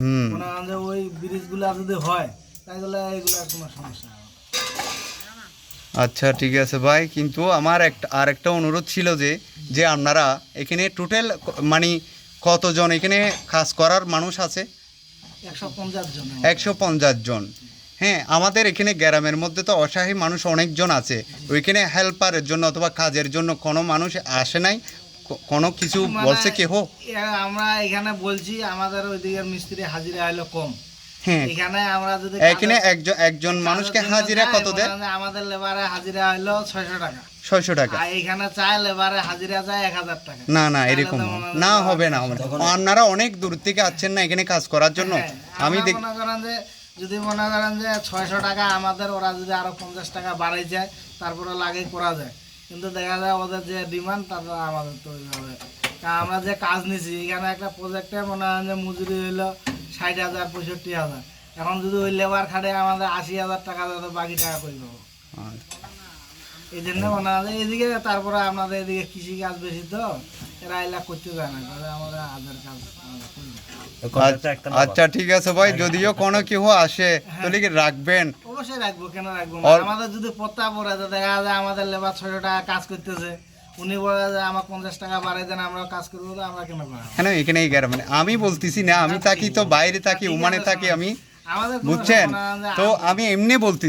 হুম। মনে যে ওই ব্রিজগুলো যদি হয় তাহলে এগুলো আর কোনো সমস্যা হবে আচ্ছা ঠিক আছে ভাই কিন্তু আমার একটা আর একটা অনুরোধ ছিল যে যে আপনারা এখানে টোটাল মানে কতজন এখানে কাজ করার মানুষ আছে? একশো পঞ্চাশ জন হ্যাঁ আমাদের এখানে গ্রামের মধ্যে তো অসহায় মানুষ অনেকজন আছে। ওইখানে হেল্পারের জন্য অথবা কাজের জন্য কোনো মানুষ আসে নাই। কোনো কিছু মানে বলছে কেহ? আমরা এখানে বলছি আমাদের ওইদিকের মিস্ত্রি হাজিরা হলো কম। হ্যাঁ এখানে আমরা যদি এখানে একজন একজন মানুষকে হাজিরা কত দেয় আমাদের লেবারে হাজিরা হলো ছয়শো টাকা। ছয়শো টাকা। এখানে চায় লেবারে হাজিরা যায় এক হাজার টাকা। না না এরকম না। মনে হয় হবে না আপনারা অনেক দূর থেকে আসছেন না এখানে কাজ করার জন্য? হ্যাঁ, আমি আমরা দেখ মনে করেন যে যদি মনে করেন যে ছয়শো টাকা আমাদের ওরা যদি আরও পঞ্চাশ টাকা বাড়াই যায় তারপরে লাগে করা যায়। কিন্তু দেখা যায় ওদের যে ডিমান্ড তারপর আমাদের তৈরি হবে তা আমরা যে কাজ নিছি এখানে একটা প্রজেক্টে মনে হয় যে মজুরি হইল ষাট হাজার পঁয়ষট্টি হাজার। এখন যদি ওই লেবার খাটে আমাদের আশি হাজার টাকা দেয় বাকি টাকা করে দেবো এই জন্য মনে হয় এদিকে তারপরে আপনাদের এদিকে কৃষি কাজ বেশি তো এরা এলা করতে যায় না তাহলে আমাদের হাজার কাজ না। আচ্ছা ঠিক আছে ভাই যদিও কোনো কেউ আসে তাহলে কি রাখবেন? অবশ্যই রাখব কেন রাখব? না আর- আমাদের যদি পত্তা পড়ে তো দেখা যায় আমাদের লেবার ছয়শো টাকা কাজ করতেছে। উনি বলে যে আমার পঞ্চাশ টাকা বাড়াই দেন আমরা কাজ করব। তো আমরা কেন কেন এখানে এই মানে আমি বলতেছি না আমি থাকি তো বাইরে থাকি উমানে থাকি আমি। আমাদের কোনো বুঝছেন? সমস্যা না যে তো আমি এমনি বলতেছি